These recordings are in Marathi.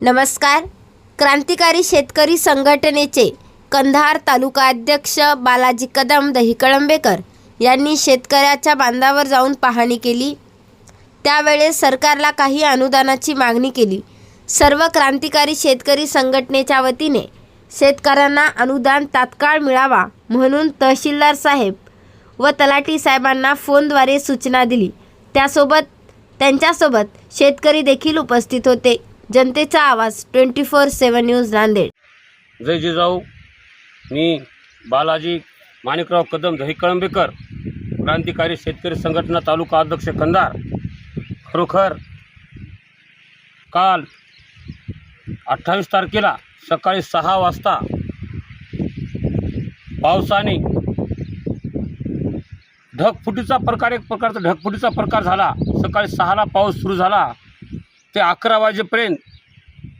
नमस्कार. क्रांतिकारी शेतकरी संघटनेचे कंधार तालुका अध्यक्ष बालाजी कदम दहिकळंबेकर यांनी शेतकऱ्याच्या बांधावर जाऊन पाहणी केली. त्यावेळेस सरकारला काही अनुदानाची मागणी केली. सर्व क्रांतिकारी शेतकरी संघटनेच्या वतीने शेतकऱ्यांना अनुदान तात्काळ मिळावा म्हणून तहसीलदार साहेब व तलाठी साहेबांना फोनद्वारे सूचना दिली. त्यासोबत त्यांच्यासोबत शेतकरी देखील उपस्थित होते. जनतेचा आवाज twenty four seven news Nanded. जय जिजाऊ. मी बालाजी माणिकराव कदम दही कळंबेकर क्रांतिकारी शेतकरी संघटना तालुका अध्यक्ष कंधार. खरोखर काल अठ्ठावीस तारखेला सकाळी सहा वाजता पावसाने ढगफुटीचा प्रकार एक प्रकारचा ढगफुटीचा प्रकार झाला. सकाळी सहाला पाऊस सुरू झाला. ते अकरा वाजेपर्यंत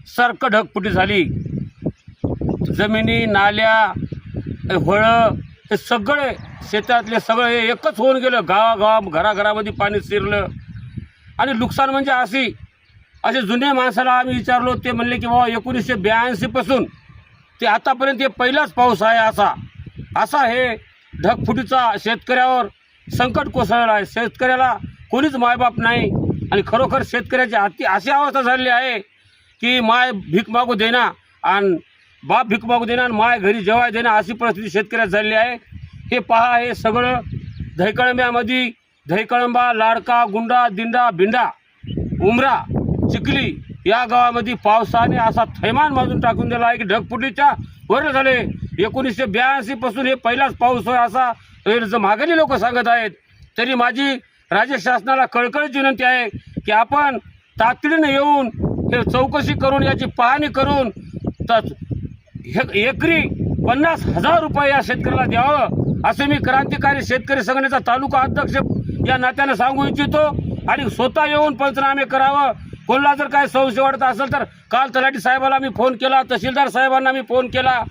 सारखं ढगपुटी झाली. जमिनी नाल्या होळं हे सगळे शेतातले सगळे हे एकच होऊन गेलं. गावागाव घराघरामध्ये पाणी शिरलं. आणि नुकसान म्हणजे अशी असे जुने माणसाला आम्ही विचारलो ते म्हणले की बाबा एकोणीसशे ब्याऐंशीपासून ते आतापर्यंत हे पहिलाच पाऊस आहे असा. असा हे ढगफुटीचा शेतकऱ्यावर संकट कोसळलं आहे. शेतकऱ्याला कोणीच मायबाप नाही. आणि खरोखर शेतकऱ्याची अति अशी अवस्था झालेली आहे की माय भीक मागू देना आणि बाप भीक मागू देना आणि माय घरी जेवाय देना अशी परिस्थिती शेतकऱ्यात झालेली आहे. हे पहा हे सगळं धैकळंब्यामध्ये दहीकळंबा लाडका गुंडा दिंडा भिंडा उमरा चिखली या गावामध्ये पावसाने असा थैमान माजून टाकून दिला आहे की ढगफुटीच्या वर झाले. एकोणीसशे ब्याऐंशी पासून हे पहिलाच पाऊस होय असा हे मागणी लोक सांगत आहेत तरी माझी राज्य शासनाला कळकळीत विनंती आहे की आपण तातडीनं येऊन हे चौकशी करून याची पाहणी करून त- हे- एकरी पन्नास हजार रुपये या शेतकऱ्याला द्यावं असं मी क्रांतिकारी शेतकरी संघटनेचा तालुका अध्यक्ष या नात्यानं सांगू इच्छितो. आणि स्वतः येऊन पंचनामे करावं. कोणाला जर काय संशय वाटत असेल तर काल तलाठी साहेबाला मी फोन केला तहसीलदार साहेबांना मी फोन केला.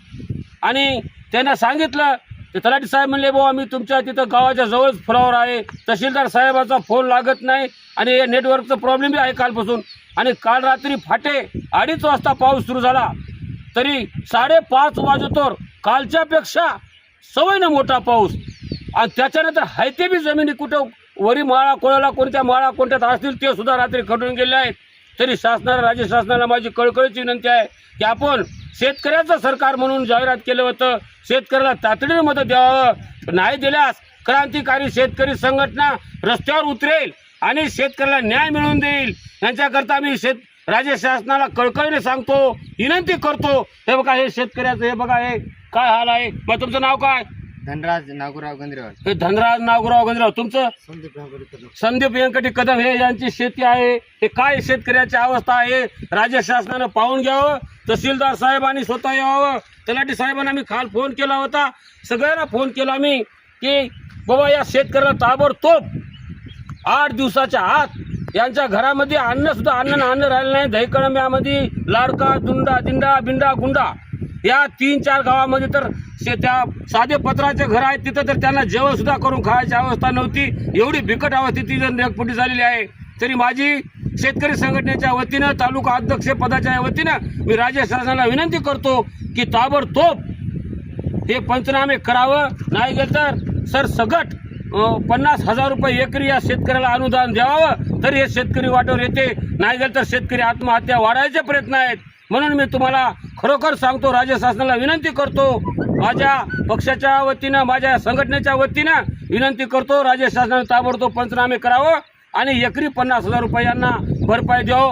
आणि त्यांना सांगितलं ते तलाठी साहेब म्हणले बाबा मी तुमच्या तिथं गावाच्या जवळच फ्लॉवर आहे. तहसीलदार साहेबाचा फोन लागत नाही आणि हे नेटवर्कचा प्रॉब्लेमही आहे कालपासून. आणि काल रात्री फाटे अडीच वाजता पाऊस सुरू झाला. तरी साडेपाच वाजतोर कालच्यापेक्षा सवयनं मोठा पाऊस. आणि त्याच्यानंतर हायते बी जमिनी कुठं वरी माळा कोणाला कोणत्या माळा कोणत्यात असतील ते सुद्धा रात्री खटून गेले आहेत. तरी शासनाला राज्य शासनाला माझी कळकळीची विनंती आहे की आपण शेतकऱ्याचं सरकार म्हणून जाहिरात केलं होतं. शेतकऱ्याला तातडीने मदत द्यावं. नाही दिल्यास क्रांतिकारी शेतकरी संघटना रस्त्यावर उतरेल आणि शेतकऱ्याला न्याय मिळवून देईल. यांच्याकरता मी शेत राज्य शासनाला कळकळीने सांगतो विनंती करतो. हे बघा हे शेतकऱ्याचं हे बघा हे काय हाल आहे? मग तुमचं नाव काय? धनराज नागुराव गंद्रेवाल हे धनराज नागोराव गंजराव तुमचं? संदीप व्यंकटी कदम हे यांची शेती आहे. हे काय शेतकऱ्याची अवस्था आहे? राज्य शासनानं पाहून घ्यावं. तहसीलदार साहेबांनी स्वतः यावं. तलाठी साहेबांना मी काल फोन केला होता. सगळ्यांना फोन केला मी की बाबा या शेतकऱ्याला ताबडतोब आठ दिवसाच्या आत यांच्या घरामध्ये अन्न सुद्धा अन्न अन्न राहिलं नाही. दहीकळंब्यामध्ये लाडका दुंडा दिंडा बिंडा गुंडा या तीन चार गावामध्ये तर शे- त्या साधे पत्राचे घर आहेत तिथं तर त्यांना जेवण सुद्धा करून खायची अवस्था नव्हती. एवढी बिकट अवस्थेची जर ढगफुटी झालेली आहे. तरी माझी शेतकरी संघटनेच्या वतीनं तालुका अध्यक्ष पदाच्या वतीनं मी राज्य शासनाला विनंती करतो की ताबडतोब हे पंचनामे करावं. नाही गेलं तर सर सगट पन्नास हजार रुपये एकरी या शेतकऱ्याला अनुदान द्यावं तरी हे शेतकरी वाटेवर येते. नाही गेलं तर शेतकरी आत्महत्या वाढायचे प्रयत्न आहेत. म्हणून मी तुम्हाला खरोखर सांगतो राज्य शासनाला विनंती करतो माझ्या पक्षाच्या वतीनं माझ्या संघटनेच्या वतीनं विनंती करतो राज्य शासनाने ताबडतोब पंचनामे करावं. आणि एकरी पन्नास हजार रुपयांना भरपाई द्यावं.